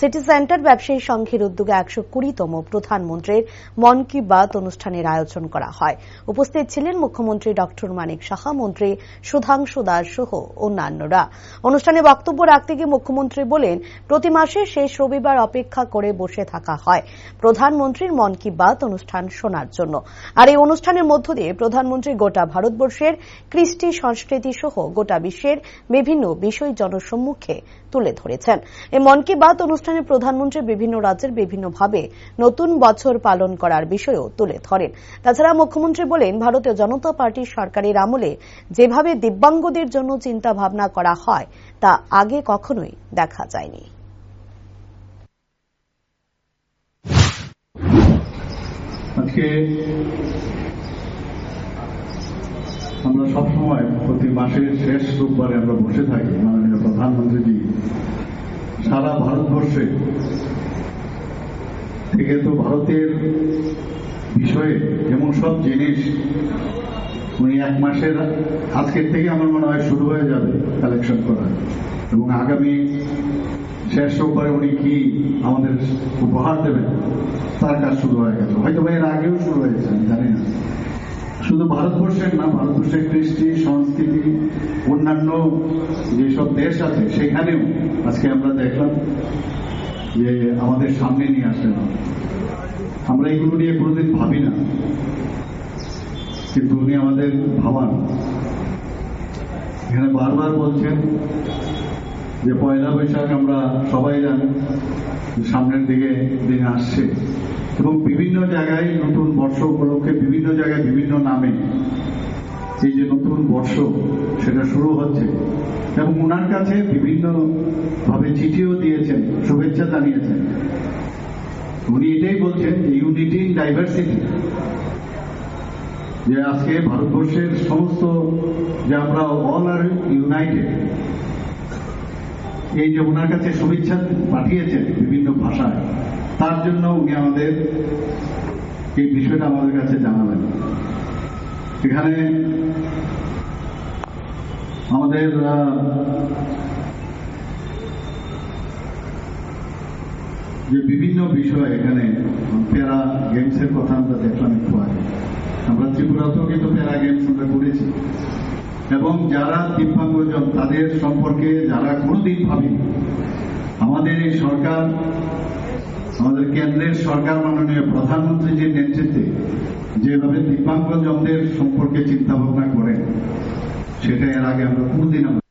City centre ব্যবসায়ী সংঘের উদ্যোগে একশো কুড়িতম প্রধানমন্ত্রীর মন কি বাত অনুষ্ঠানের আয়োজন করা হয়। উপস্থিত ছিলেন মুখ্যমন্ত্রী ডক্টর মানিক সাহা, মন্ত্রী সুধাংশু দাস সহ অন্যান্যরা। অনুষ্ঠানে বক্তব্য রাখতে গিয়ে মুখ্যমন্ত্রী বলেন, প্রতি মাসে শেষ রবিবার অপেক্ষা করে বসে থাকা হয় প্রধানমন্ত্রীর মন কি বাত অনুষ্ঠান শোনার জন্য। আর এই অনুষ্ঠানের মধ্য দিয়ে প্রধানমন্ত্রী গোটা ভারতবর্ষের কৃষ্টি সংস্কৃতি সহ গোটা বিশ্বের বিভিন্ন বিষয় জনসম্মুখে তুলে ধরেছেন। এই মন কি বাত অনুষ্ঠানে প্রধানমন্ত্রী বিভিন্ন রাজ্যের বিভিন্নভাবে নতুন বছর পালন করার বিষয়ও তুলে ধরেন। তাছাড়া মুখ্যমন্ত্রী বলেন, ভারতীয় জনতা পার্টির সরকারের আমলে যেভাবে দিব্যাঙ্গদের জন্য চিন্তা ভাবনা করা হয়, তা আগে কখনোই দেখা যায়নি। আমরা সবসময় প্রতি মাসের শেষ রোববারে আমরা বসে থাকি, মাননীয় প্রধানমন্ত্রীজি। সারা ভারতবর্ষে। থেকে তো ভারতের বিষয়ে এমন সব জিনিস, উনি এক মাসের, আজকের থেকে আমার মনে হয় শুরু হয়ে যাবে কালেকশন করা। এবং আগামী শেষ রোববারে উনি কি আমাদের উপহার দেবেন, তার কাজ শুরু হয়ে গেছে হয়তো এর আগেও শুরু হয়েছে, আমি জানি না। শুধু ভারতবর্ষের না, ভারতবর্ষের কৃষ্টি, সংস্কৃতি, অন্যান্য যেসব দেশ আছে, সেখানেও আজকে আমরা দেখলাম যে আমাদের সামনে নিয়ে আসে না আমরা এগুলো নিয়ে কোনোদিন ভাবি না, কিন্তু উনি আমাদের ভাবান। এখানে বারবার বলছেন যে পয়লা বৈশাখ আমরা সবাই জানি সামনের দিকে দিন আসছে। এবং বিভিন্ন জায়গায় নতুন বর্ষ উপলক্ষে বিভিন্ন জায়গায় বিভিন্ন নামে এই যে নতুন বর্ষ, সেটা শুরু হচ্ছে। এবং ওনার কাছে বিভিন্ন ভাবে চিঠিও দিয়েছেন, শুভেচ্ছা জানিয়েছেন। উনি এটাই বলছেন যে ইউনিটি ইন ডাইভার্সিটি যে আজকে ভারতবর্ষের সমস্ত যে আমরা অল আর ইউনাইটেড এই যে ওনার কাছে শুভেচ্ছা পাঠিয়েছেন বিভিন্ন ভাষায়, তার জন্য উনি আমাদের এই বিষয়টা আমাদের কাছে জানাবেন এখানে আমাদের যে বিভিন্ন বিষয় এখানে প্যারা গেমসের কথা আমরা দেখলাম একটু আগে। আমরা ত্রিপুরাতেও কিন্তু প্যারা গেমস আমরা করেছি। এবং যারা দিব্যাঙ্গজন তাদের সম্পর্কে যারা কোনোদিন ভাবে আমাদের এই সরকার, আমাদের কেন্দ্রের সরকার মাননীয় প্রধানমন্ত্রীজির নেতৃত্বে যেভাবে দিব্যাঙ্গজনদের সম্পর্কে চিন্তা ভাবনা করেন, সেটা এর আগে আমরা কোনদিন